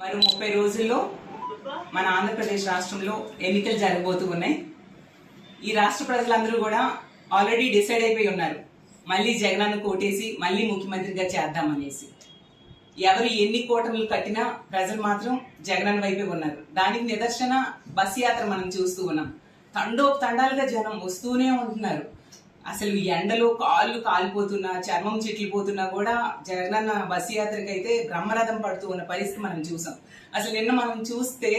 మరో ముప్పై రోజుల్లో మన ఆంధ్రప్రదేశ్ రాష్ట్రంలో ఎన్నికలు జరగబోతూ ఉన్నాయి ఈ రాష్ట్ర ప్రజలందరూ కూడా ఆల్రెడీ డిసైడ్ అయిపోయి ఉన్నారు. మళ్ళీ జగనన్న కోటేసి మళ్ళీ ముఖ్యమంత్రిగా చేద్దామనేసి. ఎవరు ఎన్ని కూటములు కట్టినా ప్రజలు మాత్రం జగనన్న వైపే ఉన్నారు. దానికి నిదర్శన బస్ యాత్ర మనం చూస్తూ ఉన్నాం. తండో తండాలుగా జనం వస్తూనే ఉంటున్నారు. అసలు ఎండలో కాళ్ళు కాలిపోతున్నా చర్మం చిట్లిపోతున్నా కూడా జగనన్న బస్సు యాత్రకి అయితే బ్రహ్మరథం పడుతూ ఉన్న పరిస్థితి మనం చూసాం. అసలు నిన్న మనం చూస్తే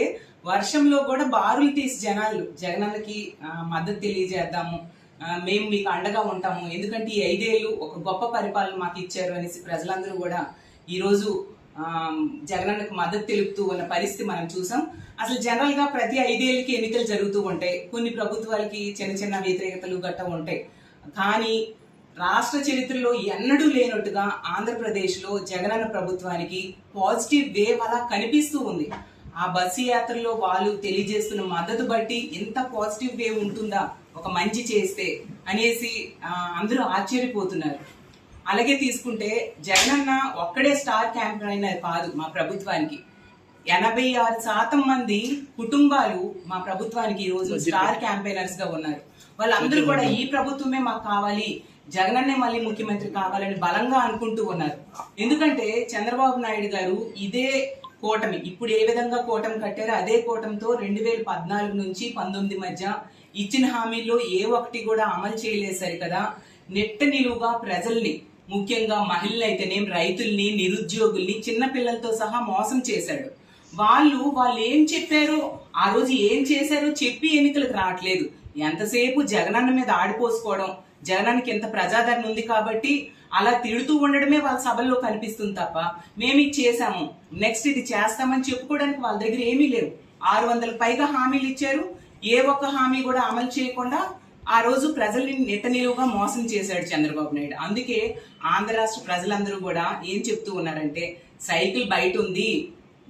వర్షంలో కూడా బారులు తీసి జనాలు జగనన్నకి మద్దతు తెలియజేద్దాము మేము మీకు అండగా ఉంటాము ఎందుకంటే ఈ ఐదేళ్ళు ఒక గొప్ప పరిపాలన మాకు ఇచ్చారు అనేసి ప్రజలందరూ కూడా ఈరోజు జగనన్నకు మద్దతు తెలుపుతూ ఉన్న పరిస్థితి మనం చూసాం. అసలు జనరల్గా ప్రతి ఐదేళ్ళకి ఎన్నికలు జరుగుతూ ఉంటాయి. కొన్ని ప్రభుత్వాలకి చిన్న చిన్న వ్యతిరేకతలు గట్ట ఉంటాయి. కానీ రాష్ట్ర చరిత్రలో ఎన్నడూ లేనట్టుగా ఆంధ్రప్రదేశ్లో జగనన్న ప్రభుత్వానికి పాజిటివ్ వేవ్ అలా కనిపిస్తూ ఉంది. ఆ బస్సు యాత్రలో వాళ్ళు తెలియజేస్తున్న మద్దతు బట్టి ఎంత పాజిటివ్ వేవ్ ఉంటుందా? ఒక మంచి చేస్తే అనేసి అందరూ ఆశ్చర్యపోతున్నారు. అలాగే తీసుకుంటే జగనన్న ఒక్కడే స్టార్ క్యాంపెయినర్ కాదు మా ప్రభుత్వానికి. ఎనభై ఆరు శాతం మంది కుటుంబాలు మా ప్రభుత్వానికి ఈ రోజు స్టార్ క్యాంపెయినర్స్గా ఉన్నారు. వాళ్ళందరూ కూడా ఈ ప్రభుత్వమే మాకు కావాలి జగనన్నే మళ్ళీ ముఖ్యమంత్రి కావాలని బలంగా అనుకుంటూ ఉన్నారు. ఎందుకంటే చంద్రబాబు నాయుడు గారు ఇదే కూటమి ఇప్పుడు ఏ విధంగా కూటమి కట్టారో అదే కూటమితో రెండు వేల పద్నాలుగు నుంచి పంతొమ్మిది మధ్య ఇచ్చిన హామీల్లో ఏ ఒక్కటి కూడా అమలు చేయలేదు సరికదా. నెట్ట నిలువుగా ప్రజల్ని ముఖ్యంగా మహిళలు అయితేనేం రైతుల్ని నిరుద్యోగుల్ని చిన్న పిల్లలతో సహా మోసం చేశాడు. వాళ్ళు వాళ్ళు ఏం చెప్పారో ఆ రోజు ఏం చేశారో చెప్పి ఎన్నికలకు రావట్లేదు. ఎంతసేపు జగనన్న మీద ఆడిపోసుకోవడం జగనానికి ఎంత ప్రజాదరణ ఉంది కాబట్టి అలా తిడుతూ ఉండడమే వాళ్ళ సభల్లో కనిపిస్తుంది తప్ప మేము ఇది చేశాము. నెక్స్ట్ ఇది చేస్తామని చెప్పుకోవడానికి వాళ్ళ దగ్గర ఏమీ లేవు. ఆరు వందల పైగా హామీలు ఇచ్చారు. ఏ ఒక్క హామీ కూడా అమలు చేయకుండా ఆ రోజు ప్రజల్ని నెట్ట నిలువుగా మోసం చేశాడు చంద్రబాబు నాయుడు. అందుకే ఆంధ్ర రాష్ట్ర ప్రజలందరూ కూడా ఏం చెప్తూ ఉన్నారంటే సైకిల్ బయట ఉంది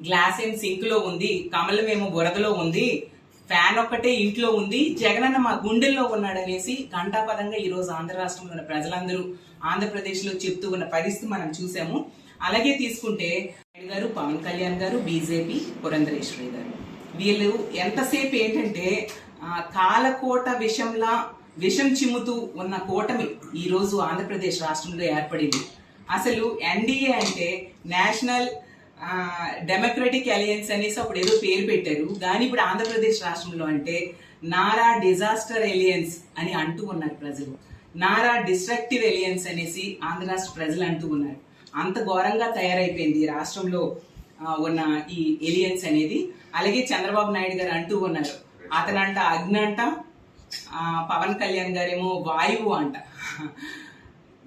గ్లాస్ ఏం సింక్లో ఉంది కమలం ఏమో బురదలో ఉంది ఫ్యాన్ ఒక్కటే ఇంట్లో ఉంది జగనన్న మా గుండెల్లో ఉన్నాడనేసి ఘంటాపదంగా ఈరోజు ఆంధ్ర రాష్ట్రంలో ఉన్న ప్రజలందరూ ఆంధ్రప్రదేశ్లో చెప్తూ ఉన్న పరిస్థితి మనం చూసాము. అలాగే తీసుకుంటే గారు పవన్ కళ్యాణ్ గారు బీజేపీ పురంధరేశ్వరి గారు. వీళ్ళు ఎంతసేపు ఏంటంటే కాలకోట విషంలా విషం చిమ్ముతూ ఉన్న కూటమి ఈరోజు ఆంధ్రప్రదేశ్ రాష్ట్రంలో ఏర్పడింది. అసలు ఎన్డీఏ అంటే నేషనల్ డెమోక్రటిక్ అలయన్స్ అనేసి అప్పుడు ఏదో పేరు పెట్టారు. కానీ ఇప్పుడు ఆంధ్రప్రదేశ్ రాష్ట్రంలో అంటే నారా డిజాస్టర్ ఎలియన్స్ అని అంటూ ఉన్నారు ప్రజలు. నారా డిస్ట్రక్టివ్ ఎలియన్స్ అనేసి ఆంధ్ర రాష్ట్ర ప్రజలు అంటూ ఉన్నారు. అంత ఘోరంగా తయారైపోయింది రాష్ట్రంలో ఉన్న ఈ ఎలియన్స్ అనేది. అలాగే చంద్రబాబు నాయుడు గారు అంటూ ఉన్నారు. అతనంట అగ్ని అంట పవన్ కళ్యాణ్ గారేమో వాయువు అంట.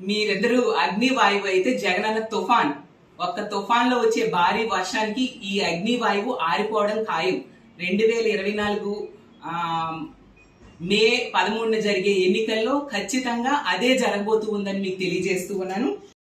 మీరిద్దరూ అగ్ని వాయువు అయితే జగనన్న తుఫాన్. ఒక్క తుఫాన్లో వచ్చే భారీ వర్షానికి ఈ అగ్ని వాయువు ఆరిపోవడం ఖాయం. రెండు వేల ఇరవై నాలుగు ఆ, మే పదమూడున జరిగే ఎన్నికల్లో ఖచ్చితంగా అదే జరగబోతూ ఉందని మీకు తెలియజేస్తూ ఉన్నాను.